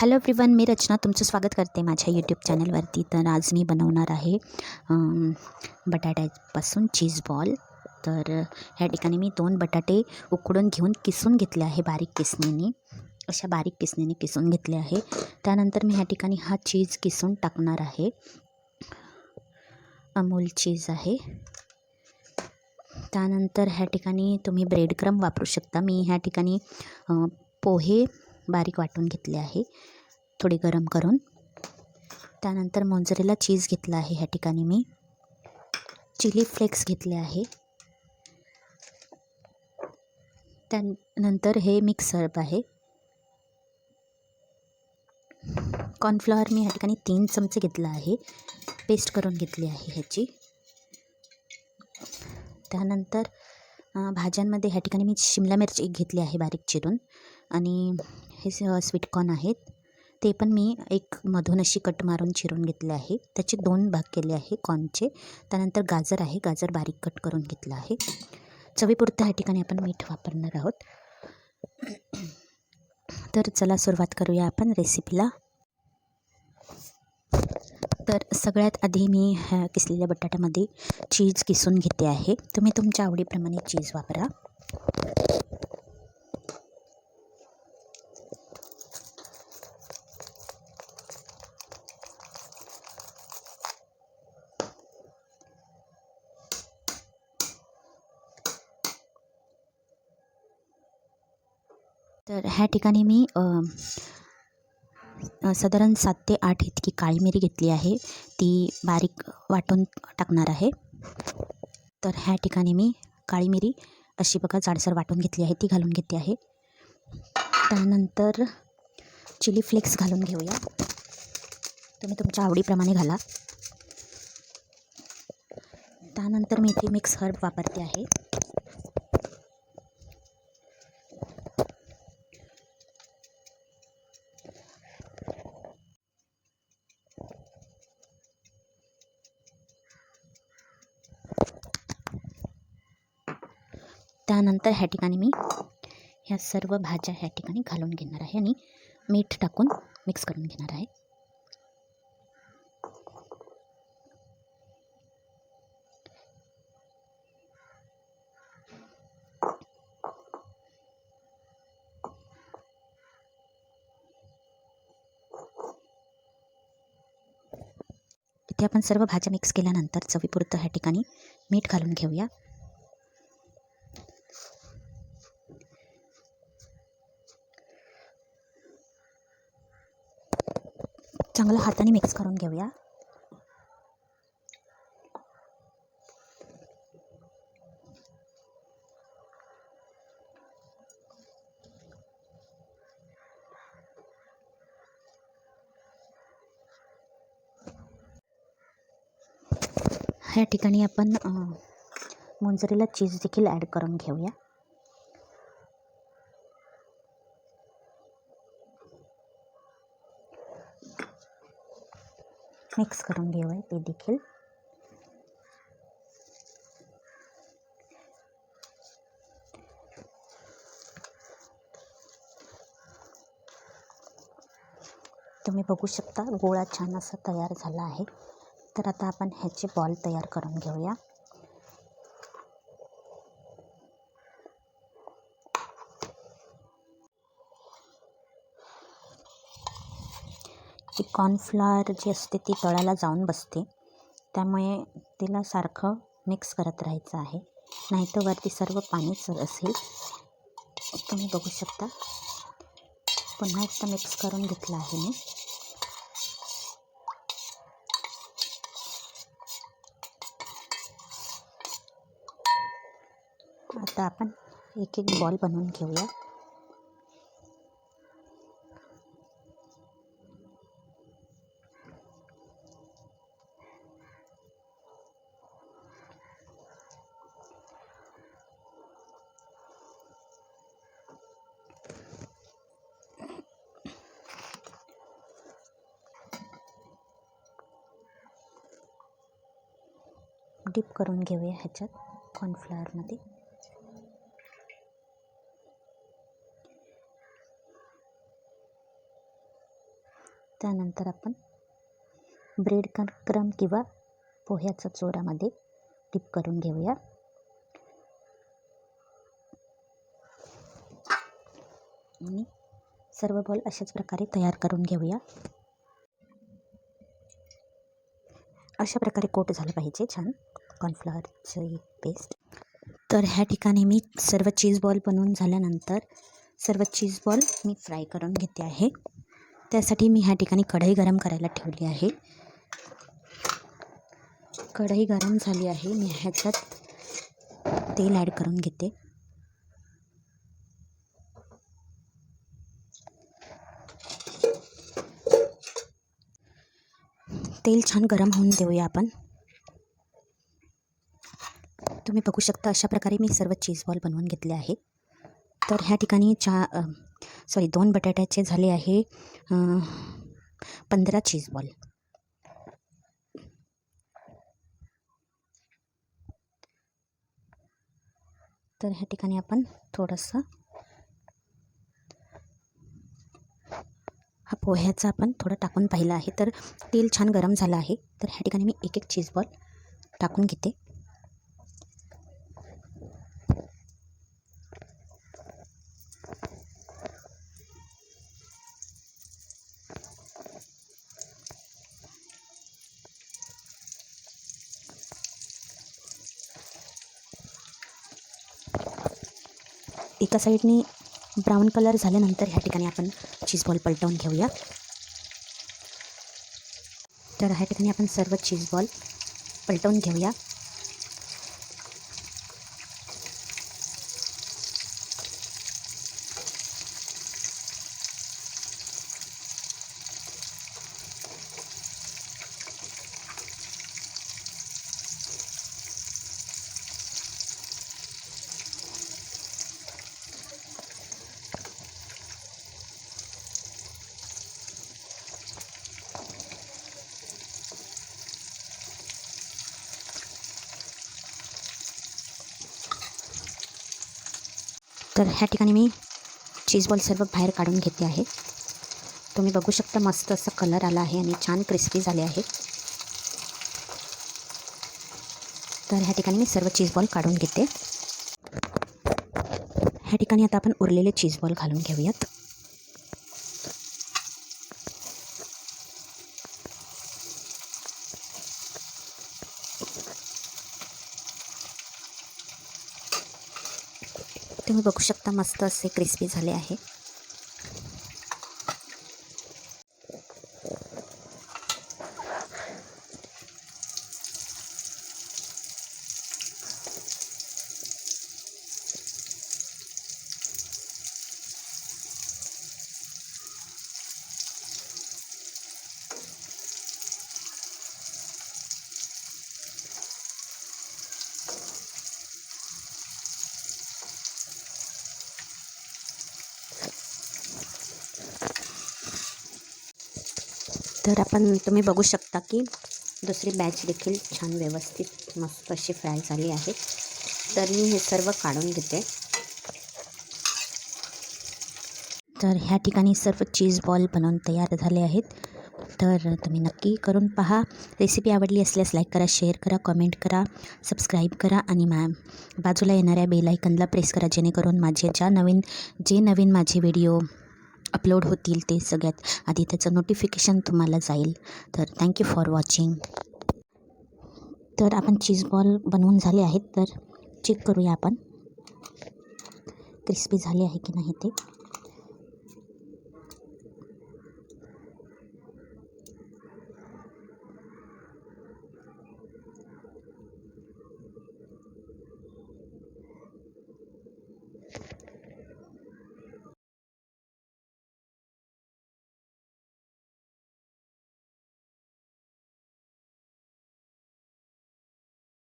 Hello everyone मी रचना तुमचं स्वागत करते माझ्या यूट्यूब चॅनलवरती तर आज मी बनवणार आहे बटाट्यापासून चीज बॉल तर ह्या ठिकाणी मी दोन बटाटे उकडून घेऊन किसून घेतले आहे बारीक किसणीने. अशा बारीक किसणीने किसून घेतले आहे. त्यानंतर मी ह्या ठिकाणी हा चीज किसून टाकणार आहे. अमूल चीज आहे. त्यानंतर ह्या ठिकाणी तुम्ही ब्रेड क्रम वापरू शकता. मी ह्या ठिकाणी पोहे बारीक वाटून घेतले आहे. थोडे गरम करून. त्यानंतर मोंजरेला चीज घेतला आहे ह्या ठिकाणी मी. चिली फ्लेक्स घेतले आहे. त्यानंतर हे मिक्स हर्ब आहे. कॉर्नफ्लॉवर मी ह्या ठिकाणी तीन चमचे घेतला आहे. पेस्ट करून घेतली आहे ह्याची. त्यानंतर भाज्यांमध्ये ह्या ठिकाणी मी शिमला मिरची एक घेतली आहे बारीक चिरून. आणि हे स्वीटकॉर्न आहेत. ते पण मी एक मधून अशी कट मारून चिरून घेतले आहे. त्याचे दोन भाग केले आहे कॉर्नचे. त्यानंतर गाजर आहे. गाजर बारीक कट करून घेतलं आहे. चवीपुरतं ह्या ठिकाणी आपण मीठ वापरणार आहोत. तर चला सुरुवात करूया आपण रेसिपीला तर सगळ्यात आधी मी ह्या किसलेल्या बटाट्यामध्ये चीज किसून घेते आहे. तुम्ही तुमच्या आवडीप्रमाणे चीज वापरा. तर ह्या ठिकाणी मी साधारण सात ते आठ इतकी काळी मिरी घेतली आहे. ती बारीक वाटून टाकणार आहे. तर ह्या ठिकाणी मी काळी मिरी अशी बघा जाडसर वाटून घेतली आहे. ती घालून घेते आहे. त्यानंतर चिली फ्लेक्स घालून घेऊया. तुम्ही तुमच्या आवडीप्रमाणे घाला. त्यानंतर मी इथे मिक्स हर्ब वापरते आहे. त्यानंतर ह्या ठिकाणी मी ह्या सर्व भाज्या ह्या ठिकाणी घालून घेणार आहे आणि मीठ टाकून मिक्स करून घेणार आहे. इथे आपण सर्व भाज्या मिक्स केल्यानंतर चवीपुरतं ह्या ठिकाणी मीठ घालून घेऊया. चांगलं हाताने मिक्स करून घेऊया. ह्या ठिकाणी आपण मोंजरेला चीज देखील ॲड करून घेऊया. मिक्स करून घेऊया ते देखील. तुम्ही बघू शकता गोळा छान असा तयार झाला आहे. तर आता आपण ह्याचे बॉल तयार करून घेऊया. ती कॉर्नफ्लॉवर जी असते ती तळाला जाऊन बसते. त्यामुळे तिला सारखं मिक्स करत राहायचं आहे. नाहीतर वरती सर्व पाणीच असेल. तुम्ही बघू शकता. पुन्हा एकदा मिक्स करून घेतलं आहे मी. आता आपण एक एक बॉल बनवून घेऊया. डिप करून घेऊया ह्याच्यात कॉर्नफ्लॉवरमध्ये. त्यानंतर आपण ब्रेड क्रम किंवा पोह्याचा चोरामध्ये डिप करून घेऊया. आणि सर्व बॉल अशाच प्रकारे तयार करून घेऊया. अशा प्रकारे कोट झालं पाहिजे छान. कॉर्नफ्लॉवरची पेस्ट तर ह्या ठिकाणी मी सर्व चीज बॉल बनवून झाल्यानंतर सर्व चीज बॉल मी फ्राय करून घेते आहे. त्यासाठी मी ह्या ठिकाणी कढई गरम करायला ठेवली आहे. कढई गरम झाली आहे. मी ह्याच्यात तेल ॲड करून घेते. तेल छान गरम होऊन देऊया आपण. तुम्ही बघू शकता अशा प्रकारे मी सर्व चीज बॉल बनवून घेतले आहे. तर ह्या ठिकाणी चा सॉरी दोन बटाट्याचे झाले आहे पंधरा चीज बॉल तर ह्या ठिकाणी आपण थोडंसं हा पोह्याचा आपण थोडं टाकून पाहिलं आहे. तर तेल छान गरम झालं आहे. तर ह्या ठिकाणी मी एक एक चीज बॉल टाकून घेते. एका साईडने ब्राऊन कलर झाल्यानंतर ह्या ठिकाणी आपण चीज बॉल पलटवून घेऊया. तर ह्या ठिकाणी आपण सर्व चीज बॉल पलटवून घेऊया. तर ह्या ठिकाणी मी चीज बॉल सर्व बाहेर काढून घेते आहे. तुम्ही बघू शकता मस्त असा कलर आला आहे आणि छान क्रिस्पी झाले आहे. तर ह्या ठिकाणी मी सर्व चीज बॉल काढून घेते. ह्या ठिकाणी आता आपण उरलेले चीज बॉल घालून घेऊयात. तुम्ही बघू शकता मस्त असे क्रिस्पी झाले आहे. तर आपण तुम्ही बघू शकता की दुसरी बॅच देखील छान व्यवस्थित मस्त अशी फ्राय झाली आहे. तर मी हे सर्व काढून घेते. तर ह्या ठिकाणी सर्व चीज बॉल बनवून तयार झाले आहेत. तर तुम्ही नक्की करून पहा. रेसिपी आवडली असल्यास लाईक करा शेअर करा कमेंट करा सबस्क्राईब करा आणि मा बाजूला येणाऱ्या बेलायकनला प्रेस करा जेणेकरून माझे ज्या नवीन जे नवीन माझे व्हिडिओ अपलोड होतील ते सगळ्यात आधी त्याचं नोटिफिकेशन तुम्हाला जाईल. तर थँक्यू फॉर वॉचिंग तर आपण चीज बॉल बनवून झाले आहेत तर चेक करूया आपण. क्रिस्पी झाले आहे की नाही ते?